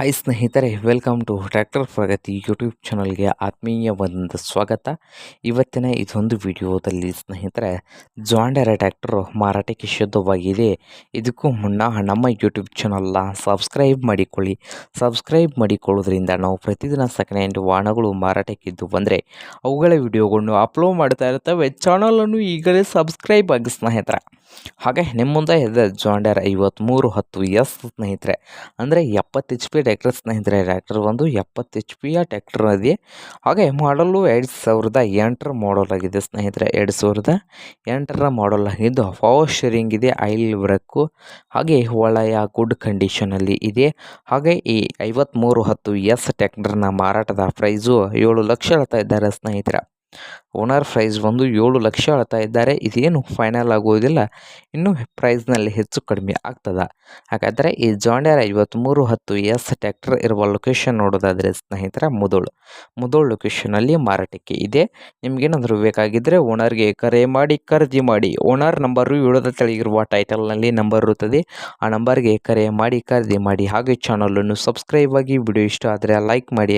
Hi ಸ್ನೇಹಿತರೆ welcome to tractor Pragati YouTube ಚಾನಲ್ಗೆ ಆತ್ಮೀಯವಾದಂಥ ಸ್ವಾಗತ. ಇವತ್ತಿನ ಇದೊಂದು ವಿಡಿಯೋದಲ್ಲಿ ಸ್ನೇಹಿತರೆ ಜಾಂಡರ ಟ್ರ್ಯಾಕ್ಟರು ಮಾರಾಟಕ್ಕೆ ಶುದ್ಧವಾಗಿದೆ ಇದಕ್ಕೂ ಮುನ್ನ ನಮ್ಮ ಯೂಟ್ಯೂಬ್ ಚಾನಲ್ನ ಸಬ್ಸ್ಕ್ರೈಬ್ ಮಾಡಿಕೊಳ್ಳಿ. ಸಬ್ಸ್ಕ್ರೈಬ್ ಮಾಡಿಕೊಳ್ಳೋದ್ರಿಂದ ನಾವು ಪ್ರತಿದಿನ ಸೆಕೆಂಡ್ ಹ್ಯಾಂಡ್ ವಾಹನಗಳು ಮಾರಾಟಕ್ಕಿದ್ದು ಬಂದರೆ, ಅವುಗಳ ವಿಡಿಯೋಗಳನ್ನು ಅಪ್ಲೋಡ್ ಮಾಡ್ತಾ ಇರ್ತವೆ. ಚಾನಲನ್ನು ಈಗಲೇ ಸಬ್ಸ್ಕ್ರೈಬ್ ಆಗಿ ಸ್ನೇಹಿತರೆ. ಹಾಗೆ ನಿಮ್ಮ ಮುಂದೆ ಇದೆ ಜಾಂಡರ್ ಐವತ್ತ್ಮೂರು ಹತ್ತು ಎಸ್ ಸ್ನೇಹಿತರೆ. ಅಂದರೆ ಎಪ್ಪತ್ತು ಎಚ್ ಪಿ ಟ್ಯಾಕ್ಟರ್ ಸ್ನೇಹಿತರೆ ಟ್ಯಾಕ್ಟರ್ ಒಂದು ಎಪ್ಪತ್ತು ಎಚ್ ಪಿಯ ಟ್ಯಾಕ್ಟರ್ ಇದೆ. ಹಾಗೆ ಮಾಡಲು ಎರಡು ಸಾವಿರದ ಎಂಟರ ಮಾಡಲ್ ಆಗಿದೆ ಸ್ನೇಹಿತರೆ, ಎರಡು ಸಾವಿರದ ಎಂಟರ ಮಾಡಲ್ ಆಗಿದ್ದು ಪವರ್ ಶೇರಿಂಗ್ ಇದೆ ಐಲ್ ಬ್ರೇಕು ಹಾಗೆ ಒಳ್ಳೆಯ ಗುಡ್ ಕಂಡೀಷನಲ್ಲಿ ಇದೆ. ಹಾಗೆ ಈ ಐವತ್ತ್ಮೂರು ಹತ್ತು ಎಸ್ ಟ್ಯಾಕ್ಟರ್ನ ಮಾರಾಟದ ಪ್ರೈಸು ಏಳು ಲಕ್ಷ ಹೇಳ್ತಾ ಇದ್ದಾರೆ ಸ್ನೇಹಿತರೆ. ಓನರ್ ಪ್ರೈಸ್ ಬಂದು ಏಳು ಲಕ್ಷ ಹೇಳ್ತಾ ಇದ್ದಾರೆ. ಇದೇನು ಫೈನಲ್ ಆಗುವುದಿಲ್ಲ ಇನ್ನು ಪ್ರೈಸ್ನಲ್ಲಿ ಹೆಚ್ಚು ಕಡಿಮೆ ಆಗ್ತದೆ. ಹಾಗಾದರೆ ಈ ಜಾಂಡಿಯರ್ ಐವತ್ತ್ಮೂರು ಹತ್ತು ಎಸ್ ಟ್ಯಾಕ್ಟರ್ ಇರುವ ಲೊಕೇಶನ್ ನೋಡೋದಾದರೆ ಸ್ನೇಹಿತರ ಮುದೋಳು. ಮುದೋಳು ಲೊಕೇಶನಲ್ಲಿ ಮಾರಾಟಕ್ಕೆ ಇದೆ. ನಿಮಗೇನಾದರೂ ಬೇಕಾಗಿದ್ದರೆ ಓನರ್ಗೆ ಕರೆ ಮಾಡಿ, ಖರೀದಿ ಮಾಡಿ. ಓನರ್ ನಂಬರು ಇಳದ ತೆಳಗಿರುವ ಟೈಟಲ್ನಲ್ಲಿ ನಂಬರ್ ಇರುತ್ತದೆ. ಆ ನಂಬರ್ಗೆ ಕರೆ ಮಾಡಿ, ಖರೀದಿ ಮಾಡಿ. ಹಾಗೆ ಚಾನಲನ್ನು ಸಬ್ಸ್ಕ್ರೈಬ್ ಆಗಿ ವಿಡಿಯೋ ಇಷ್ಟ ಆದರೆ ಲೈಕ್ ಮಾಡಿ.